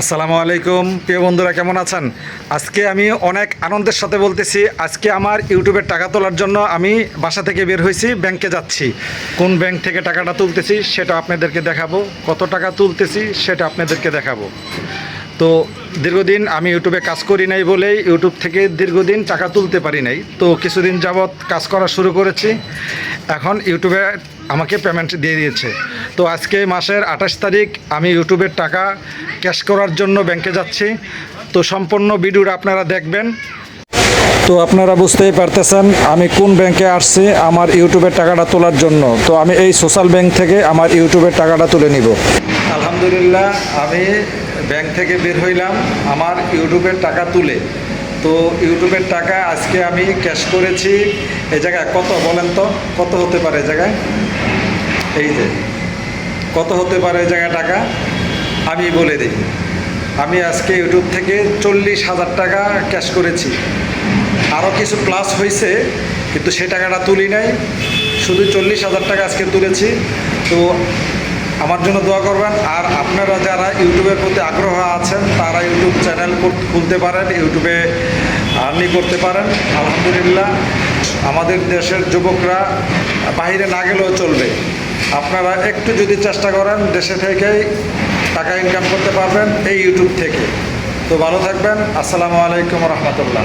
আসসালামু আলাইকুম। প্রিয় বন্ধুরা, কেমন আছেন? আজকে আমি অনেক আনন্দের সাথে বলতেছি, আজকে আমার ইউটিউবের টাকা তোলার জন্য আমি বাসা থেকে বের হয়েছি, ব্যাংকে যাচ্ছি। কোন ব্যাংক থেকে টাকাটা তুলতেছি, সেটা আপনাদেরকে দেখাবো। কত টাকা তুলতেছি, সেটা আপনাদেরকে দেখাবো। তো দীর্ঘদিন আমি ইউটিউবে কাজ করি নাই বলেই ইউটিউব থেকে দীর্ঘদিন টাকা তুলতে পারি নাই। তো কিছুদিন যাবৎ কাজ করা শুরু করেছি। এখন ইউটিউবে আমাকে পেমেন্ট দিয়ে দিয়েছে। তো আজকে মাসের আঠাশ তারিখ আমি ইউটিউবের টাকা ক্যাশ করার জন্য ব্যাংকে যাচ্ছি। তো সম্পূর্ণ ভিডিওটা আপনারা দেখবেন। তো আপনারা বুঝতেই পারতেছেন আমি কোন ব্যাংকে আসছি আমার ইউটিউবের টাকাটা তোলার জন্য। তো আমি এই সোশ্যাল ব্যাংক থেকে আমার ইউটিউবের টাকাটা তুলে নিব। আলহামদুলিল্লাহ, আমি ব্যাংক থেকে বের হইলাম আমার ইউটিউবের টাকা তুলে। তো ইউটিউবের টাকা আজকে আমি ক্যাশ করেছি। এই জায়গায় কত বলেন তো? কত হতে পারে জায়গায়? এই যে, কত হতে পারে এই জায়গায় টাকা? আমি বলে দিই। আমি আজকে ইউটিউব থেকে চল্লিশ হাজার টাকা ক্যাশ করেছি। আরও কিছু প্লাস হয়েছে, কিন্তু সে টাকাটা তুলি নাই। শুধু চল্লিশ হাজার টাকা আজকে তুলেছি। তো আমার জন্য দোয়া করবেন, আর আপনারা যারা ইউটিউবের প্রতি আগ্রহ আছেন, তারা ইউটিউব চ্যানেল খুলতে পারেন, ইউটিউবে আর্নি করতে পারেন। আলহামদুলিল্লাহ, আমাদের দেশের যুবকরা বাইরে না গেলেও চলবে। আপনারা একটু যদি চেষ্টা করেন, দেশে থেকেই টাকা ইনকাম করতে পারবেন এই ইউটিউব থেকে। তো ভালো থাকবেন। আসসালামু আলাইকুম রহমতুল্লাহ।